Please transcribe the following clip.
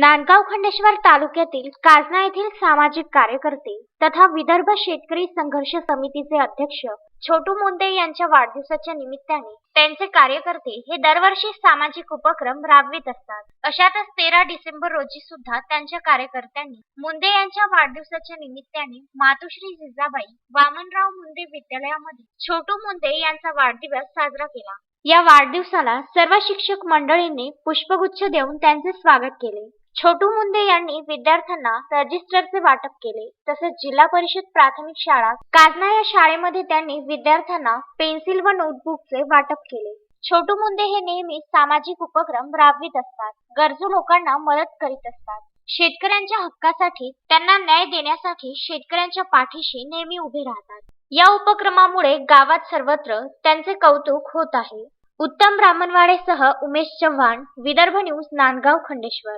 नांदगाव खंडेश्वर तालुक्यातील काजना येथील सामाजिक कार्यकर्ते तथा विदर्भ शेतकरी संघर्ष समितीचे अध्यक्ष छोटू मुंदे यांच्या वाढदिवसाच्या निमित्ताने त्यांचे कार्यकर्ते हे दरवर्षी सामाजिक उपक्रम राबवित असतात. अशातच तेरा डिसेंबर रोजी सुद्धा त्यांच्या कार्यकर्त्यांनी मुंदे यांच्या वाढदिवसाच्या निमित्ताने मातोश्री जिजाबाई वामनराव मुंदे विद्यालयामध्ये छोटू मुंदे यांचा वाढदिवस साजरा केला. या वाढदिवसाला सर्व शिक्षक मंडळींनी पुष्पगुच्छ देऊन त्यांचे स्वागत केले. छोटू मुंदे यांनी विद्यार्थ्यांना रजिस्टरचे वाटप केले. तसेच जिल्हा परिषद प्राथमिक शाळा काजना या शाळेमध्ये त्यांनी विद्यार्थ्यांना पेन्सिल व नोटबुकचे वाटप केले. छोटू मुंदे हे नेहमी सामाजिक उपक्रम राबवित असतात. गरजू लोकांना मदत करीत असतात. शेतकऱ्यांच्या हक्कासाठी त्यांना न्याय देण्यासाठी शेतकऱ्यांच्या पाठीशी नेहमी उभे राहतात. या उपक्रमामुळे गावात सर्वत्र त्यांचे कौतुक होत आहे. उत्तम ब्राह्मणवाडेसह उमेश चव्हाण विदर्भ न्यूज नांदगाव खंडेश्वर.